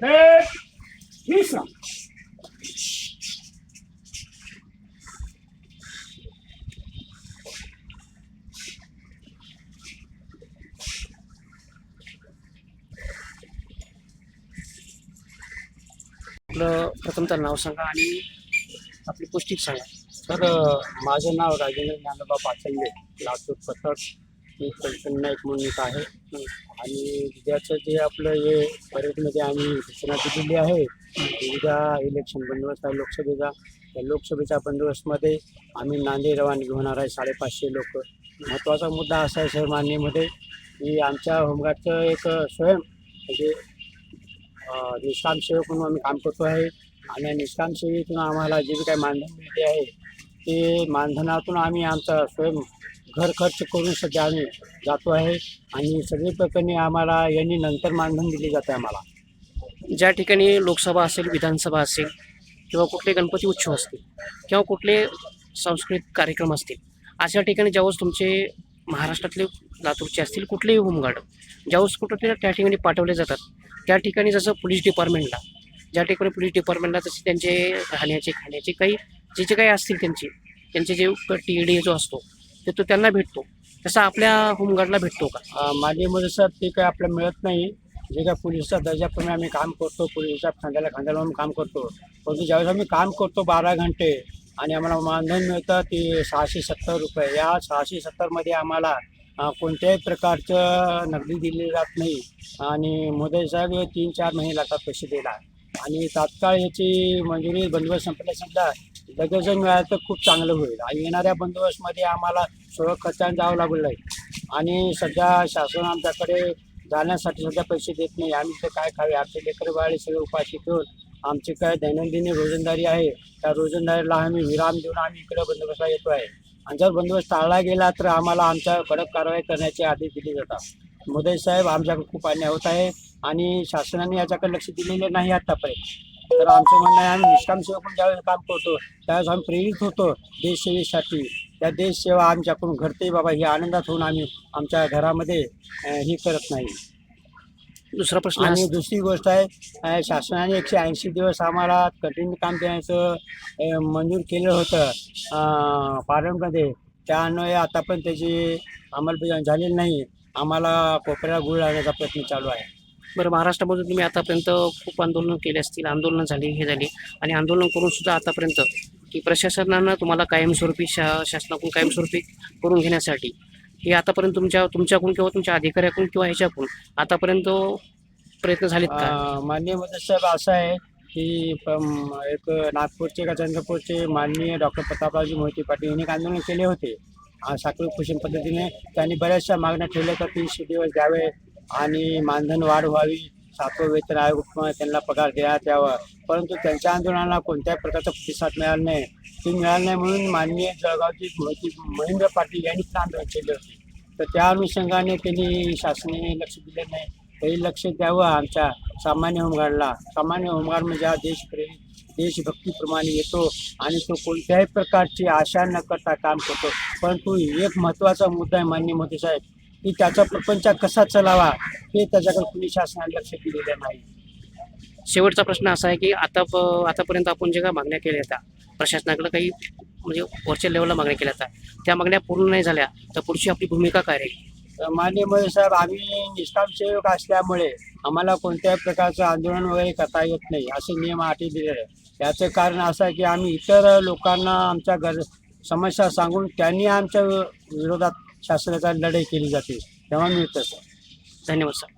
Hey! Lisa! आपलं प्रथमतः नाव सांगा आणि आपली पौष्टिक सांगा. तर माझं नाव राजेंद्र ज्ञानोबा पाचंगे लातूर पथक. मी कल्पना एक म्हणून आहे. आणि उद्याचं जे आपलं हे परेडमध्ये आम्ही सूचना दिलेली आहे उद्या इलेक्शन बंदोबस्त आहे लोकसभेचा. त्या लोकसभेच्या बंदोबस्तमध्ये आम्ही नांदेड रवानगी होणार आहे साडेपाचशे लोक. महत्त्वाचा मुद्दा असा आहे सर मान्यमध्ये की आमच्या होमगार्डचं एक स्वयं म्हणजे निष्काम सेवक म्हणून आम्ही काम करतो आहे. आणि या निष्काम सेवेतून आम्हाला जे काही मानधन मिळते आहे ते मानधनातून आम्ही आमचा स्वयं घर खर्च करून सध्या आम्ही जातो आहे. आणि सगळे प्रकरणी आम्हाला यांनी नंतर मानधन दिले जाते आम्हाला. ज्या ठिकाणी लोकसभा असेल विधानसभा असेल किंवा कुठले गणपती उत्सव असतील किंवा कुठले सांस्कृतिक कार्यक्रम असतील अशा ठिकाणी ज्यावेळेस तुमचे महाराष्ट्रातले लातूरचे असतील कुठलेही होमगार्ड ज्यावेळेस कुठं त्या ठिकाणी पाठवले जातात. त्या ठिकाणी जसं पोलीस डिपार्टमेंटला ज्या ठिकाणी पोलीस डिपार्टमेंटला तसे त्यांचे राहण्याचे खाण्याचे काही जे जे काही असतील त्यांचे त्यांचे जे टी डी जो असतो ते तो त्यांना भेटतो. तसा आपल्या होमगार्डला भेटतो का? अ, माझ्यामध्ये सर ते काही आपल्याला मिळत नाही. जे काय पोलिसचा दर्जाप्रमाणे आम्ही काम करतो पोलिसच्या खांद्याला खांद्याला लावून काम करतो. परंतु ज्यावेळेस आम्ही काम करतो बारा घंटे आणि आम्हाला मानधन मिळतं ते सहाशे सत्तर रुपये या सहाशे सत्तरमध्ये आम्हाला कोणत्याही प्रकारचं नगदी दिली जात नाही. आणि मोदी साहेब तीन चार महिने लागतात पैसे द्यायला. आणि तात्काळ याची मंजुरी बंदोबस्त संपल्या समजा लगेच मिळालं तर खूप चांगलं होईल. आणि येणाऱ्या बंदोबस्तमध्ये आम्हाला सर्व खर्चाने जावं लागलं आहे. आणि सध्या शासन आमच्याकडे जाण्यासाठी सध्या पैसे देत नाही. आम्ही तर काय खावे? आमचे लेकर बाळे सगळे उपाशी ठेवून आमची काय दैनंदिन रोजंदारी आहे. त्या रोजंदारीला आम्ही विराम देऊन आम्ही इकडे बंदोबस्त येतो आहे आणि जर बंदोबस्त टाळला गेला तर आम्हाला आमच्या कडक कारवाई करण्याचे आदेश दिले जातात. मोदी साहेब आमच्याकडे खूप अन्याय होत आहे आणि शासनाने याच्याकडे लक्ष दिलेले नाही आतापर्यंत. तर आमचं म्हणणं आहे आम्ही निष्काम सेवा पण ज्यावेळेस काम करतो त्यावेळेस आम्ही प्रेरित होतो देशसेवेसाठी. त्या देशसेवा आमच्याकडून घडते बाबा ही आनंदात होऊन आम्ही आमच्या घरामध्ये हे ही करत नाही. दुसरा प्रश्न आणि असा- दुसरी गोष्ट आहे अं, शासनाने एकशे ऐंशी दिवस आम्हाला कंटिन्यू काम देण्याचं अं, मंजूर केलं होतं अं, पार्लमेंटमध्ये त्या अन्वये आता पण त्याची अंमलबजावणी झालेली नाही. आम्हाला कोपऱ्याला गुळ लागण्याचा प्रयत्न चालू आहे. बरं महाराष्ट्रामधून तुम्ही आतापर्यंत खूप आंदोलनं केली असतील आंदोलनं झाली हे झाली. आणि आंदोलन करून सुद्धा आतापर्यंत की प्रशासनानं तुम्हाला कायमस्वरूपी शा शासनाकडून कायमस्वरूपी करून घेण्यासाठी हे आतापर्यंत तुमच्या तुमच्याकडून किंवा तुमच्या अधिकाऱ्याकडून किंवा ह्याच्याकडून आतापर्यंत प्रयत्न झालेत का? अं, माननीय मोदी साहेब असं आहे की पम- एक नागपूरचे का चंद्रपूरचे माननीय डॉक्टर प्रतापरावजी मोहिते पाटील यांनी एक आंदोलन केले होते. साखळी उपोषण पद्धतीने त्यांनी बऱ्याचशा मागण्या ठेवल्या तर तीनशे दिवस द्यावे आणि मानधन वाढ व्हावी. सातवं वेतन आयोग त्यांना पगार देण्यात यावा परंतु त्यांच्या आंदोलनाला कोणत्याही प्रकारचा प्रतिसाद मिळाला नाही. ते मिळालं नाही म्हणून माननीय जळगावची मोहिते महेंद्र पाटील यांनी आंदोलन केले होते. तर त्या अनुषंगाने त्यांनी शासनाने लक्ष दिले नाही. तरी लक्ष द्यावं आमच्या सामान्य होमगार्डला. सामान्य होमगार्ड म्हणजे हा देशप्रेम देशभक्तीप्रमाणे येतो आणि तो कोणत्याही प्रकारची आशा न करता काम करतो. परंतु एक महत्त्वाचा मुद्दा आहे मान्य मोदी साहेब. की त्याचा प्रपंच कसा चलावा हे त्याच्याकडे कुणी शासनाने लक्ष दिलेलं नाही. शेवटचा प्रश्न असा आहे की आता आतापर्यंत आपण जे काय मागण्या केल्या होत्या प्रशासनाकडे काही म्हणजे वरच्या लेवलला मागण्या केल्या होत्या त्या मागण्या पूर्ण नाही झाल्या तर पुढची आपली भूमिका काय राहील? मोदी साहेब आम्ही निष्काम सेवक असल्यामुळे आम्हाला कोणत्याही प्रकारचं आंदोलन वगैरे करता येत नाही असे नियम अटी दिलेले याचं कारण असं आहे की आम्ही इतर लोकांना आमच्या गर समस्या सांगून त्यांनी आमच्या विरोधात शासनाचा लढाई केली जाते. तेव्हा मिळतं सर धन्यवाद सर.